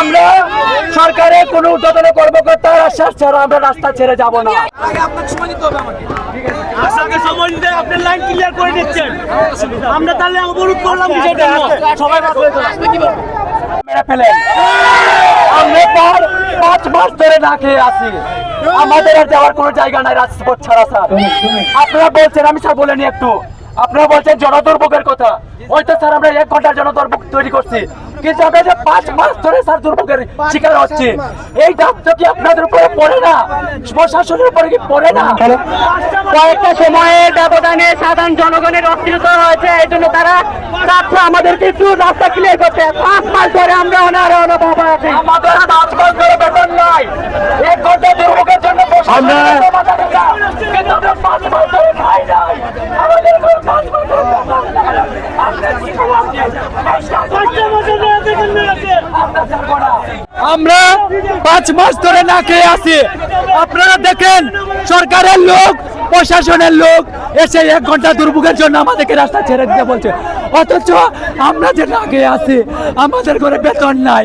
আমরা সরকারের কোনো ঊর্ধ্বতন কর্মকর্তার আশ্বাস ছাড়া আমরা রাস্তা ছেড়ে যাব না। আমরা তাহলে অবরোধ করলাম কিসের জন্য সবাই মেরে ফেলেন। আমরা পাঁচ মাস ধরে না খেয়ে আছি। আমাদের আর যাওয়ার কোনো জায়গা নাই রাজপথ ছাড়া স্যার। আপনারা বলছেন আমি স্যার বলে নি একটু। আপনারা বলছেন জনদুর্ভোগের কথা। ওই তো স্যার আমরা এক ঘণ্টার জনদুর্ভোগ তৈরি করছি। কিন্তু আমরা যে পাঁচ মাস ধরে স্যার দুর্ভোগের শিকার হচ্ছে। এই দায়িত্ব কি আপনাদের উপরে পড়ে না? প্রশাসনের উপরে কি পড়ে না? কয়েকটা সময়ের ব্যবধানে সাধারণ জনগণের অস্থিরতা হয়েছে এই জন্য তারা চাচ্ছে আমাদেরকে একটু রাস্তা ক্লিয়ার করতে। পাঁচ মাস ধরে আমরা অনারে অনুভব আছি। আমাদের পাঁচ মাস ধরে বেতন নাই। এক ঘণ্টা দুর্ভোগের জন্য আমরা পাঁচ মাস ধরে খাই নাই আমাদের ঘরে পাঁচ মাস ধরে বেতন নাই। আমরা কি আমরা পাঁচ মাস ধরে না খেয়ে আছি। আপনারা দেখেন, সরকারের লোক, প্রশাসনের লোক এসে এক ঘণ্টা দুর্ভোগের জন্য আমাদেরকে রাস্তা ছেড়ে দিতে বলছে। অথচ আমরা যে না খেয়ে আছি, আমাদের ঘরে বেতন নাই,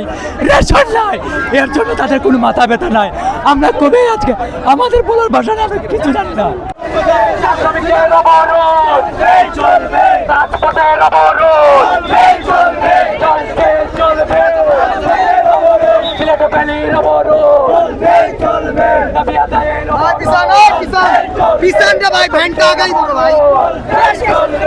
রেশন নাই, এর জন্য তাদের কোনো মাথা ব্যথা নাই। আমরা কবে আজকে, আমাদের বলার ভাষা না কিছু জানি না। শ্রমিকের हाँ, किसान किसान। किसान तो भाई भाई भाई भाई गई भाई।